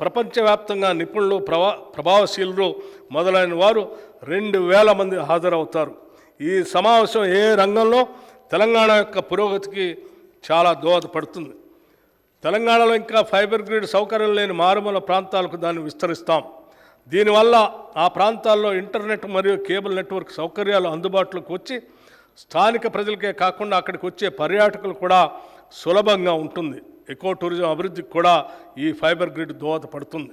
ప్రపంచవ్యాప్తంగా నిపుణులు ప్రభా ప్రభావశీలు మొదలైన వారు రెండు వేల మంది హాజరవుతారు. ఈ సమావేశం ఏ రంగంలో తెలంగాణ యొక్క పురోగతికి చాలా దోహదపడుతుంది. తెలంగాణలో ఇంకా ఫైబర్ గ్రిడ్ సౌకర్యం లేని మారుమూల ప్రాంతాలకు దాన్ని విస్తరిస్తాం. దీనివల్ల ఆ ప్రాంతాల్లో ఇంటర్నెట్ మరియు కేబుల్ నెట్వర్క్ సౌకర్యాలు అందుబాటులోకి వచ్చి స్థానిక ప్రజలకే కాకుండా అక్కడికి వచ్చే పర్యాటకులు కూడా సులభంగా ఉంటుంది. ఎకో టూరిజం అభివృద్ధికి కూడా ఈ ఫైబర్ గ్రిడ్ దోహదపడుతుంది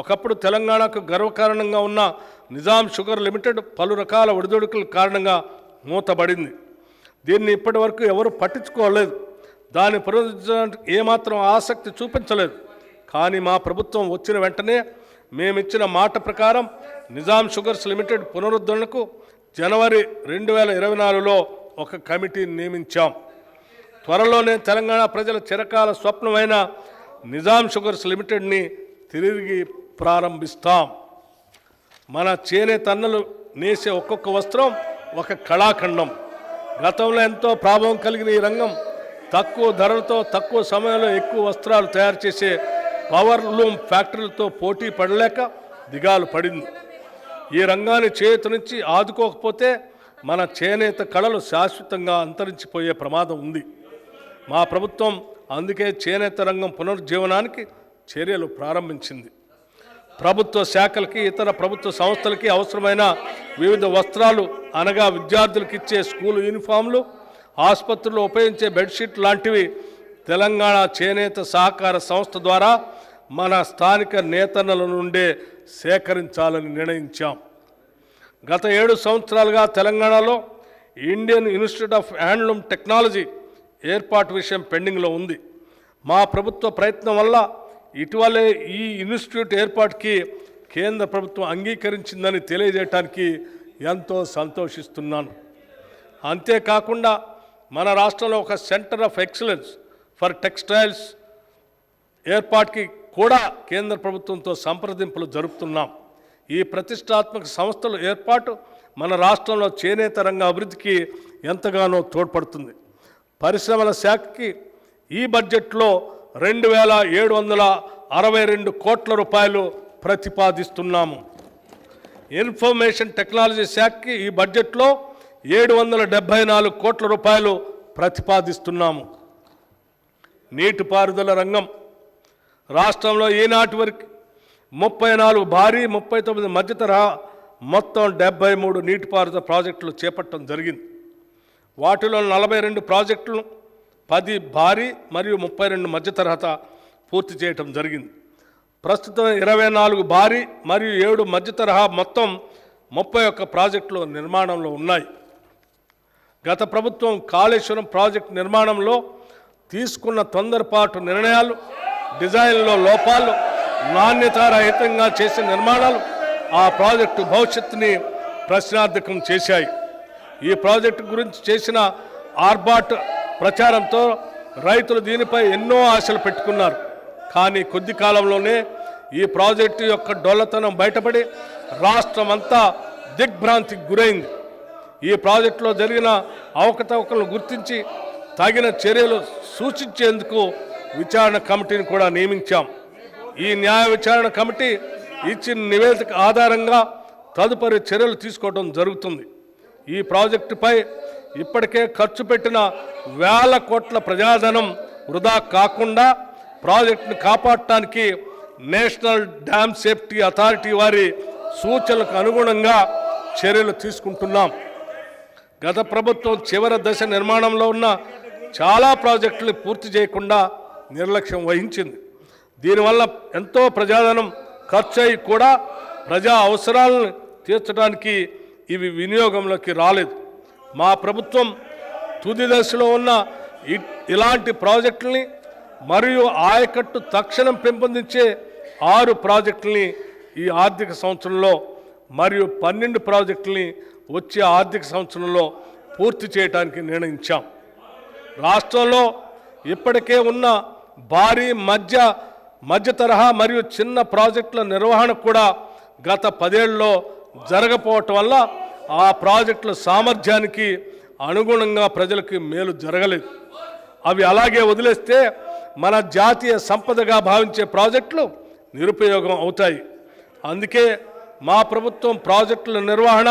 ఒకప్పుడు తెలంగాణకు గర్వకారణంగా ఉన్న నిజాం షుగర్ లిమిటెడ్ పలు రకాల ఒడిదొడుకుల కారణంగా మూతబడింది. దీన్ని ఇప్పటి వరకు ఎవరు పట్టించుకోలేదు. దాన్ని పునరుద్ధరించడానికి ఏమాత్రం ఆసక్తి చూపించలేదు. కానీ మా ప్రభుత్వం వచ్చిన వెంటనే మేమిచ్చిన మాట ప్రకారం నిజాం షుగర్స్ లిమిటెడ్ పునరుద్ధరణకు జనవరి రెండు వేల ఇరవై నాలుగులో ఒక కమిటీని నియమించాం. త్వరలోనే తెలంగాణ ప్రజల చిరకాల స్వప్నమైన నిజాం షుగర్స్ లిమిటెడ్ని తిరిగి ప్రారంభిస్తాం. మన చేనేత అన్నలు నేసే ఒక్కొక్క వస్త్రం ఒక కళాఖండం. గతంలో ఎంతో ప్రాభవం కలిగిన ఈ రంగం తక్కువ ధరలతో తక్కువ సమయంలో ఎక్కువ వస్త్రాలు తయారు చేసే పవర్ లూమ్ ఫ్యాక్టరీలతో పోటీ పడలేక దిగాలు పడింది. ఈ రంగాన్ని చేతి నుంచి ఆదుకోకపోతే మన చేనేత కళలు శాశ్వతంగా అంతరించిపోయే ప్రమాదం ఉంది. మా ప్రభుత్వం అందుకే చేనేత రంగం పునరుజ్జీవనానికి చర్యలు ప్రారంభించింది. ప్రభుత్వ శాఖలకి ఇతర ప్రభుత్వ సంస్థలకి అవసరమైన వివిధ వస్త్రాలు అనగా విద్యార్థులకు ఇచ్చే స్కూల్ యూనిఫామ్లు ఆసుపత్రుల్లో ఉపయోగించే బెడ్షీట్ లాంటివి తెలంగాణ చేనేత సహకార సంస్థ ద్వారా మన స్థానిక నేతన్నల నుండే సేకరించాలని నిర్ణయించాం. గత ఏడు సంవత్సరాలుగా తెలంగాణలో Indian Institute of Handloom Technology ఏర్పాటు విషయం పెండింగ్లో ఉంది. మా ప్రభుత్వ ప్రయత్నం వల్ల ఇటీవలే ఈ ఇన్స్టిట్యూట్ ఏర్పాటుకి కేంద్ర ప్రభుత్వం అంగీకరించిందని తెలియజేయటానికి ఎంతో సంతోషిస్తున్నాను. అంతేకాకుండా మన రాష్ట్రంలో ఒక centre of excellence for textiles ఏర్పాటుకి కూడా కేంద్ర ప్రభుత్వంతో సంప్రదింపులు జరుపుతున్నాం. ఈ ప్రతిష్టాత్మక సంస్థల ఏర్పాటు మన రాష్ట్రంలో చేనేత రంగ అభివృద్ధికి ఎంతగానో తోడ్పడుతుంది. పరిశ్రమల శాఖకి ఈ బడ్జెట్లో రెండు వేల ఏడు వందల అరవై రెండు కోట్ల రూపాయలు ప్రతిపాదిస్తున్నాము. ఇన్ఫర్మేషన్ టెక్నాలజీ శాఖకి ఈ బడ్జెట్లో ఏడు వందల డెబ్భై నాలుగు కోట్ల రూపాయలు ప్రతిపాదిస్తున్నాము. నీటిపారుదల రంగం రాష్ట్రంలో ఈనాటి వరకు ముప్పై నాలుగు భారీ ముప్పై తొమ్మిది మధ్య తరహా మొత్తం డెబ్బై మూడు నీటిపారుదల ప్రాజెక్టులు చేపట్టడం జరిగింది. వాటిలో నలభై రెండు ప్రాజెక్టులు పది భారీ మరియు ముప్పై రెండు మధ్య తరహత పూర్తి చేయటం జరిగింది. ప్రస్తుతం ఇరవై నాలుగు భారీ మరియు ఏడు మధ్య తరహా మొత్తం ముప్పై ఒక్క ప్రాజెక్టులు నిర్మాణంలో ఉన్నాయి. గత ప్రభుత్వం కాళేశ్వరం ప్రాజెక్టు నిర్మాణంలో తీసుకున్న తొందరపాటు నిర్ణయాలు డిజైన్లో లోపాలు నాణ్యతారహితంగా చేసిన నిర్మాణాలు ఆ ప్రాజెక్టు భవిష్యత్తుని ప్రశ్నార్థకం చేశాయి. ఈ ప్రాజెక్టు గురించి చేసిన ఆర్బాట్ ప్రచారంతో రైతులు దీనిపై ఎన్నో ఆశలు పెట్టుకున్నారు. కానీ కొద్ది కాలంలోనే ఈ ప్రాజెక్టు యొక్క డొల్లతనం బయటపడి రాష్ట్రం అంతా దిగ్భ్రాంతికి గురైంది. ఈ ప్రాజెక్టులో జరిగిన అవకతవకలను గుర్తించి తగిన చర్యలు సూచించేందుకు విచారణ కమిటీని కూడా నియమించాం. ఈ న్యాయ విచారణ కమిటీ ఇచ్చిన నివేదిక ఆధారంగా తదుపరి చర్యలు తీసుకోవడం జరుగుతుంది. ఈ ప్రాజెక్టుపై ఇప్పటికే ఖర్చు పెట్టిన వేల కోట్ల ప్రజాధనం వృధా కాకుండా ప్రాజెక్టును కాపాడటానికి నేషనల్ డ్యామ్ సేఫ్టీ అథారిటీ వారి సూచనలకు అనుగుణంగా చర్యలు తీసుకుంటున్నాం. గత ప్రభుత్వం చివరి దశ నిర్మాణంలో ఉన్న చాలా ప్రాజెక్టులు పూర్తి చేయకుండా నిర్లక్ష్యం వహించింది. దీనివల్ల ఎంతో ప్రజాధనం ఖర్చు అయి కూడా ప్రజా అవసరాలను తీర్చడానికి ఇవి వినియోగంలోకి రాలేదు. మా ప్రభుత్వం తుది దశలో ఉన్న ఇ- ఇలాంటి ప్రాజెక్టుల్ని మరియు ఆయకట్టు తక్షణం పెంపొందించే ఆరు ప్రాజెక్టుల్ని ఈ ఆర్థిక సంవత్సరంలో మరియు పన్నెండు ప్రాజెక్టుల్ని వచ్చే ఆర్థిక సంవత్సరంలో పూర్తి చేయడానికి నిర్ణయించాం. రాష్ట్రంలో ఇప్పటికే ఉన్న భారీ మధ్య మధ్య తరహా మరియు చిన్న ప్రాజెక్టుల నిర్వహణ కూడా గత పదేళ్ళలో జరగపోవటం వల్ల ఆ ప్రాజెక్టుల సామర్థ్యానికి అనుగుణంగా ప్రజలకు మేలు జరగలేదు. అవి అలాగే వదిలేస్తే మన జాతీయ సంపదగా భావించే ప్రాజెక్టులు నిరుపయోగం అవుతాయి. అందుకే మా ప్రభుత్వం ప్రాజెక్టుల నిర్వహణ